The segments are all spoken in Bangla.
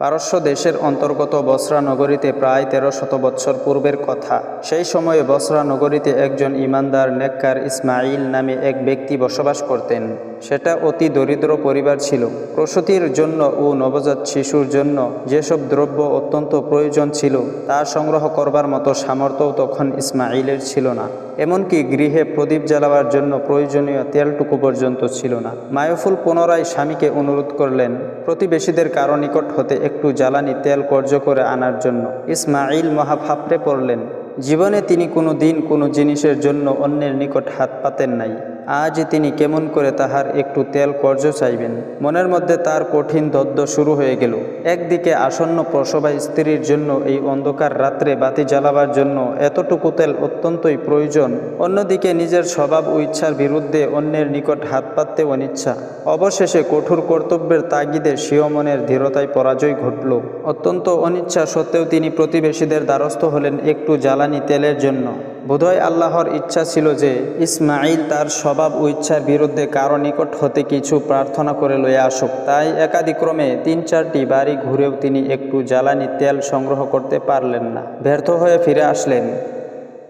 পারস্য দেশের অন্তর্গত বসরা নগরীতে প্রায় তেরো শত বৎসর পূর্বের কথা। সেই সময়ে বসরা নগরীতে একজন ইমানদার নেককার ইসমাইল নামে এক ব্যক্তি বসবাস করতেন। সেটা অতি দরিদ্র পরিবার ছিল। প্রসূতির জন্য ও নবজাত শিশুর জন্য যেসব দ্রব্য অত্যন্ত প্রয়োজন ছিল, তা সংগ্রহ করবার মতো সামর্থ্যও তখন ইসমাইলের ছিল না। এমনকি গৃহে প্রদীপ জ্বালাবার জন্য প্রয়োজনীয় তেলটুকু পর্যন্ত ছিল না। মায়ফুল পুনরায় স্বামীকে অনুরোধ করলেন, প্রতিবেশীদের কারও নিকট হতে একটু জ্বালানি তেল কর্য করে আনার জন্য। ইসমাইল মহাফাপড়ে পড়লেন, জীবনে তিনি কোনো দিন কোনো জিনিসের জন্য অন্যের নিকট হাত পাতেন নাই। আজ তিনি কেমন করে তাহার একটু তেল কর্য চাইবেন? মনের মধ্যে তার কঠিন দদ্দ শুরু হয়ে গেল। একদিকে আসন্ন প্রসবা স্ত্রীর জন্য এই অন্ধকার রাত্রে বাতি জ্বালাবার জন্য এতটুকু তেল অত্যন্তই প্রয়োজন। অন্যদিকে নিজের স্বভাব ও ইচ্ছার বিরুদ্ধে অন্যের নিকট হাত পাততে অনিচ্ছা। অবশেষে কঠোর কর্তব্যের তাগিদে স্বীয় মনের ধীরতায় পরাজয় ঘটল। অত্যন্ত অনিচ্ছা সত্ত্বেও তিনি প্রতিবেশীদের দ্বারস্থ হলেন একটু জ্বালানি তেলের জন্য। বোধহয় আল্লাহর ইচ্ছা ছিল যে ইসমাইল তার স্বভাব ও ইচ্ছার বিরুদ্ধে কারও নিকট হতে কিছু প্রার্থনা করে লয়ে আসুক। তাই একাদিক্রমে তিন চারটি বাড়ি ঘুরেও তিনি একটু জ্বালানি তেল সংগ্রহ করতে পারলেন না। ব্যর্থ হয়ে ফিরে আসলেন।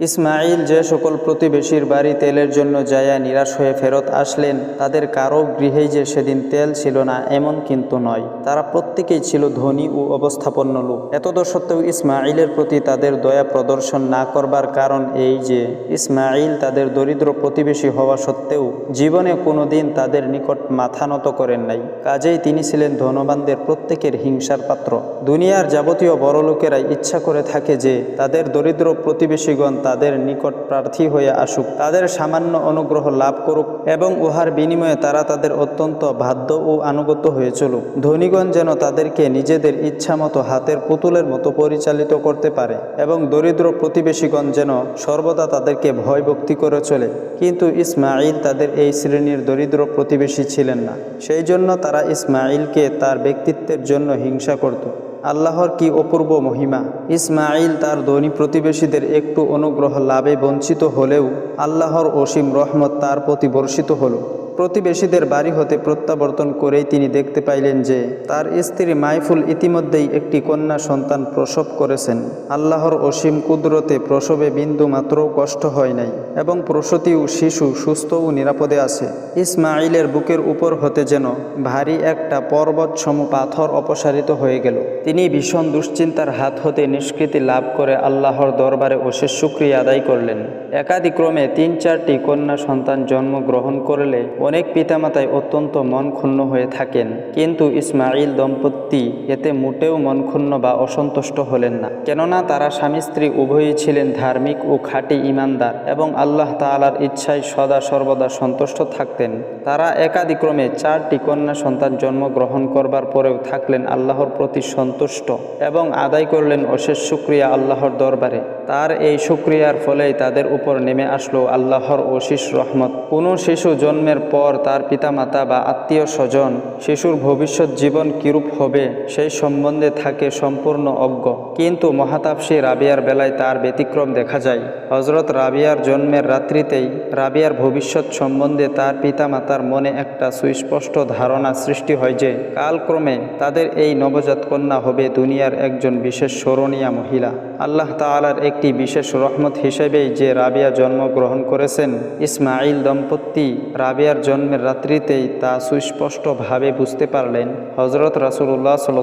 ইসমাইল যে সকল প্রতিবেশীর বাড়ি তেলের জন্য যায়া নিরাশ হয়ে ফেরত আসলেন, তাদের কারও গৃহেই যে সেদিন তেল ছিল না এমন কিন্তু নয়। তারা প্রত্যেকেই ছিল ধনী ও অবস্থাপন্ন লোক। এতদ সত্ত্বেও ইসমাইলের প্রতি তাদের দয়া প্রদর্শন না করবার কারণ এই যে ইসমাইল তাদের দরিদ্র প্রতিবেশী হওয়া সত্ত্বেও জীবনে কোনো দিন তাদের নিকট মাথা নত করেন নাই। কাজেই তিনি ছিলেন ধনবানদের প্রত্যেকের হিংসার পাত্র। দুনিয়ার যাবতীয় বড় লোকেরা ইচ্ছা করে থাকে যে, তাদের দরিদ্র প্রতিবেশীগণ তাদের নিকট প্রার্থী হয়ে আসুক। তাদের সামান্য অনুগ্রহ লাভ করুক এবং উহার বিনিময়ে তারা তাদের অত্যন্ত বাধ্য ও আনুগত্য হয়ে চলুক। ধনীগণ যেন তাদেরকে নিজেদের ইচ্ছামতো হাতের পুতুলের মতো পরিচালিত করতে পারে এবং দরিদ্র প্রতিবেশীগণ যেন সর্বদা তাদেরকে ভয় ভক্তি করে চলে। কিন্তু ইসমাইল তাদের এই শ্রেণির দরিদ্র প্রতিবেশী ছিলেন না। সেই জন্য তারা ইসমাইলকে তার ব্যক্তিত্বের জন্য হিংসা করত। আল্লাহর কি অপূর্ব মহিমা? ইসমাইল তার ধনী প্রতিবেশীদের একটু অনুগ্রহ লাভে বঞ্চিত হলেও আল্লাহর অসীম রহমত তার প্রতি বর্ষিত হলো। প্রতিবেশীদের বাড়ি হতে প্রত্যাবর্তন করেই তিনি দেখতে পাইলেন যে, তার স্ত্রী মাইফুল ইতিমধ্যেই একটি কন্যা সন্তান প্রসব করেছেন। আল্লাহর অসীম কুদরতে প্রসবে বিন্দু মাত্রও কষ্ট হয় নাই এবং প্রসূতি ও শিশু সুস্থ ও নিরাপদে আছে। ইসমাইলের বুকের উপর হতে যেন ভারী একটা পর্বত সম পাথর অপসারিত হয়ে গেল। তিনি ভীষণ দুশ্চিন্তার হাত হতে নিষ্কৃতি লাভ করে আল্লাহর দরবারে অশেষ শুক্রিয়া আদায় করলেন। একাদিক্রমে তিন চারটি কন্যা সন্তান জন্মগ্রহণ করলে অনেক পিতামাতাই অত্যন্ত মন ক্ষুণ্ণ হয়ে থাকেন, কিন্তু ইসমাইল দম্পতি এতে মোটেও মন ক্ষুণ্ণ বা অসন্তুষ্ট হলেন না। কেননা তারা স্বামী স্ত্রী উভয়ই ছিলেন ধার্মিক ও খাঁটি ইমানদার এবং আল্লাহ তালার ইচ্ছায় সদা সর্বদা সন্তুষ্ট থাকতেন। তারা একাদিক্রমে চারটি কন্যা সন্তান জন্ম গ্রহণ করবার পরেও থাকলেন আল্লাহর প্রতি সন্তুষ্ট এবং আদায় করলেন অশেষ শুক্রিয়া আল্লাহর দরবারে। তার এই শুক্রিয়ার ফলেই তাদের উপর নেমে আসলো আল্লাহর অশিস রহমত। কোনো শিশু জন্মের পর তার পিতামাতা বা আত্মীয় স্বজন শিশুর ভবিষ্যৎ জীবন কিরূপ হবে সেই সম্বন্ধে থাকে সম্পূর্ণ অজ্ঞ। কিন্তু মহাতাপসী রাবিয়ার বেলায় তার ব্যতিক্রম দেখা যায়। হজরত রাবিয়ার জন্মের রাত্রিতেই রাবিয়ার ভবিষ্যৎ সম্বন্ধে তার পিতামাতার মনে একটা সুস্পষ্ট ধারণা সৃষ্টি হয় যে, কালক্রমে তাদের এই নবজাত কন্যা হবে দুনিয়ার একজন বিশেষ স্মরণীয়া মহিলা। আল্লাহ তালার একটি বিশেষ রহমত হিসেবেই যে রাবিয়া জন্মগ্রহণ করেছেন ইসমাইল দম্পতি রাবিয়ার জন্মের রাত্রিতেই তা সুস্পষ্টভাবে বুঝতে পারলেন হজরত রাসুল্লাহ সাল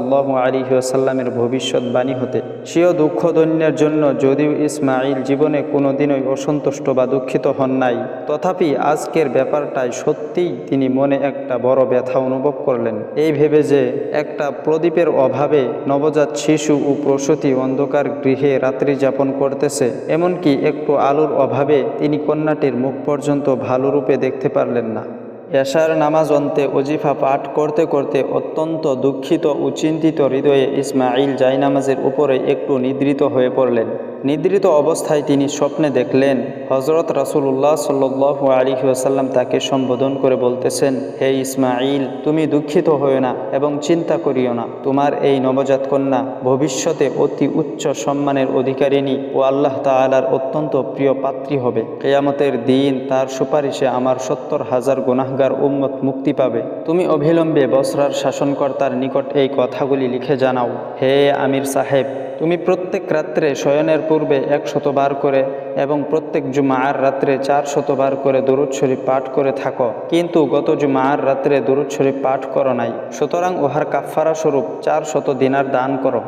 আলী আসাল্লামের ভবিষ্যৎবাণী হতে। সেও দুঃখদৈন্যের জন্য যদিও ইসমাইল জীবনে কোনোদিনই অসন্তুষ্ট বা দুঃখিত হন নাই, তথাপি আজকের ব্যাপারটায় সত্যিই তিনি মনে একটা বড় ব্যথা অনুভব করলেন। এই ভেবে যে একটা প্রদীপের অভাবে নবজাত শিশু ও প্রসূতি অন্ধকার গৃহে রাত্রি যাপন করতেছে, এমনকি একটু আলোর অভাবে তিনি কন্যাটির মুখ পর্যন্ত ভালো রূপে দেখতে পারলেন না। এশার নামাজ অন্তে অজিফা পাঠ করতে করতে অত্যন্ত দুঃখিত ও চিন্তিত হৃদয়ে ইসমাইল জাইনামাজের উপরে একটু নিদ্রিত হয়ে পড়লেন। নিদ্রিত অবস্থায় তিনি স্বপ্নে দেখলেন হজরত রাসুল্লাহ সাল্লু আলী ওসাল্লাম তাকে সম্বোধন করে বলতেছেন, হে ইসমাইল তুমি দুঃখিত হও না এবং চিন্তা করিও না। তোমার এই নবজাত কন্যা ভবিষ্যতে অতি উচ্চ সম্মানের অধিকারিণী ও আল্লাহ তালার অত্যন্ত প্রিয় পাত্রী হবে। কেয়ামতের দিন তার সুপারিশে আমার সত্তর হাজার গুনাহগার উম্মত মুক্তি পাবে। তুমি অবিলম্বে বসরার শাসনকর্তার নিকট এই কথাগুলি লিখে জানাও। হে আমির সাহেব তুমি প্রত্যেক রাত্রে শয়নের পূর্বে এক শতবার করে এবং প্রত্যেক জুমা আর রাত্রে চার শতবার করে দরুদ পাঠ করে থাকো। কিন্তু গত জুমা আর রাত্রে দরুদ পাঠ করো নাই। সুতরাং উহার কাফারা স্বরূপ চার শত দিনার দান করো।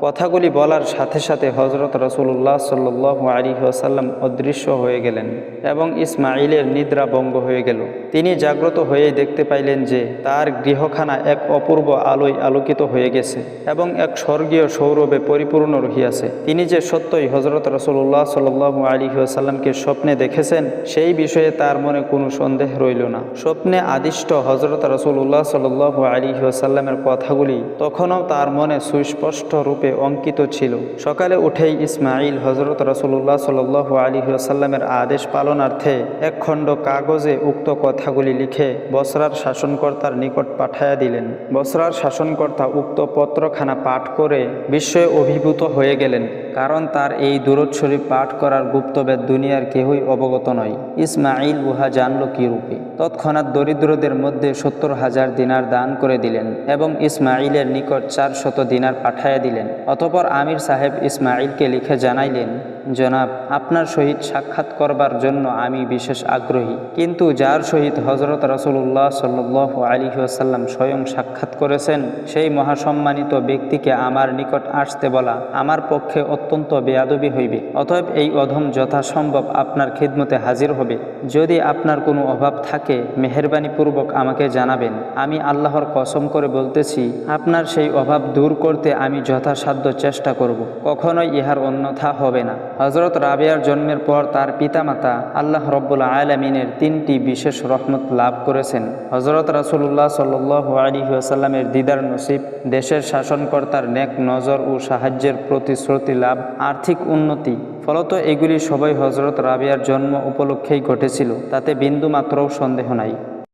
কথাগুলি বলার সাথে সাথে হজরত রসুল্লাহ সাল্লু আলী আসাল্লাম অদৃশ্য হয়ে গেলেন এবং ইসমাইলের নিদ্রা ভঙ্গ হয়ে গেল। তিনি জাগ্রত হয়েই দেখতে পাইলেন যে তার গৃহখানা এক অপূর্ব আলোয় আলোকিত হয়ে গেছে এবং এক স্বর্গীয় সৌরভে পরিপূর্ণ রহিয়াছে। তিনি যে সত্যই হজরত রসুল্লাহ সাল্লু আলী আসাল্লামকে স্বপ্নে দেখেছেন, সেই বিষয়ে তার মনে কোনো সন্দেহ রইল না। স্বপ্নে আদিষ্ট হজরত রসুল্লাহ সাল্লু আলী আসাল্লামের কথাগুলি তখনও তার মনে সুস্পষ্ট রূপে অঙ্কিত ছিল। সকালে উঠেই ইসমাইল হজরত রসুল্লাহ সাল আলী আসাল্লামের আদেশ পালনার্থে এক খণ্ড কাগজে উক্ত কথাগুলি লিখে বসরার শাসনকর্তার নিকট পাঠাইয়া দিলেন। বসরার শাসনকর্তা উক্ত পত্রখানা পাঠ করে বিস্ময়ে অভিভূত হয়ে গেলেন। কারণ তার এই দূরত শরীফ পাঠ করার গুপ্তবেদ দুনিয়ার কেহই অবগত নয়। ইসমাইল উহা জানল কি রূপে। তৎক্ষণাৎ দরিদ্রদের মধ্যে সত্তর হাজার দিনার দান করে দিলেন এবং ইসমাইলের নিকট চার শত দিনার পাঠাইয়া দিলেন। অতপর আমির সাহেব ইসমাইলকে লিখে জানাইলেন জনাব, আপনার সহিত সাক্ষাৎ করবার জন্য আমি বিশেষ আগ্রহী। কিন্তু যার সহিত হজরত রসুল্লাহ সাল্লাহ আলী আসাল্লাম স্বয়ং সাক্ষাৎ করেছেন, সেই মহাসম্মানিত ব্যক্তিকে আমার নিকট আসতে বলা আমার পক্ষে অত্যন্ত বেয়াদবি হইবে। অতএব এই অধম যথাসম্ভব আপনার খিদমতে হাজির হবে। যদি আপনার কোনো অভাব থাকে, মেহরবানিপূর্বক আমাকে জানাবেন। আমি আল্লাহর কসম করে বলতেছি, আপনার সেই অভাব দূর করতে আমি যথাসাধ্য চেষ্টা করব। কখনোই ইহার অন্যথা হবে না। হজরত রাবিয়ার জন্মের পর তার পিতামাতা আল্লাহ রব্বুল আলমিনের তিনটি বিশেষ রহমত লাভ করেছেন। হজরত রাসুল্লাহ সাল্লাহ আলী আসাল্লামের দিদার নসিব, দেশের শাসনকর্তার নেক নজর ও সাহায্যের প্রতিশ্রুতি লাভ, আর্থিক উন্নতি। ফলত এগুলি সবাই হজরত রাবিয়ার জন্ম উপলক্ষেই ঘটেছিল, তাতে বিন্দুমাত্রও সন্দেহ নাই।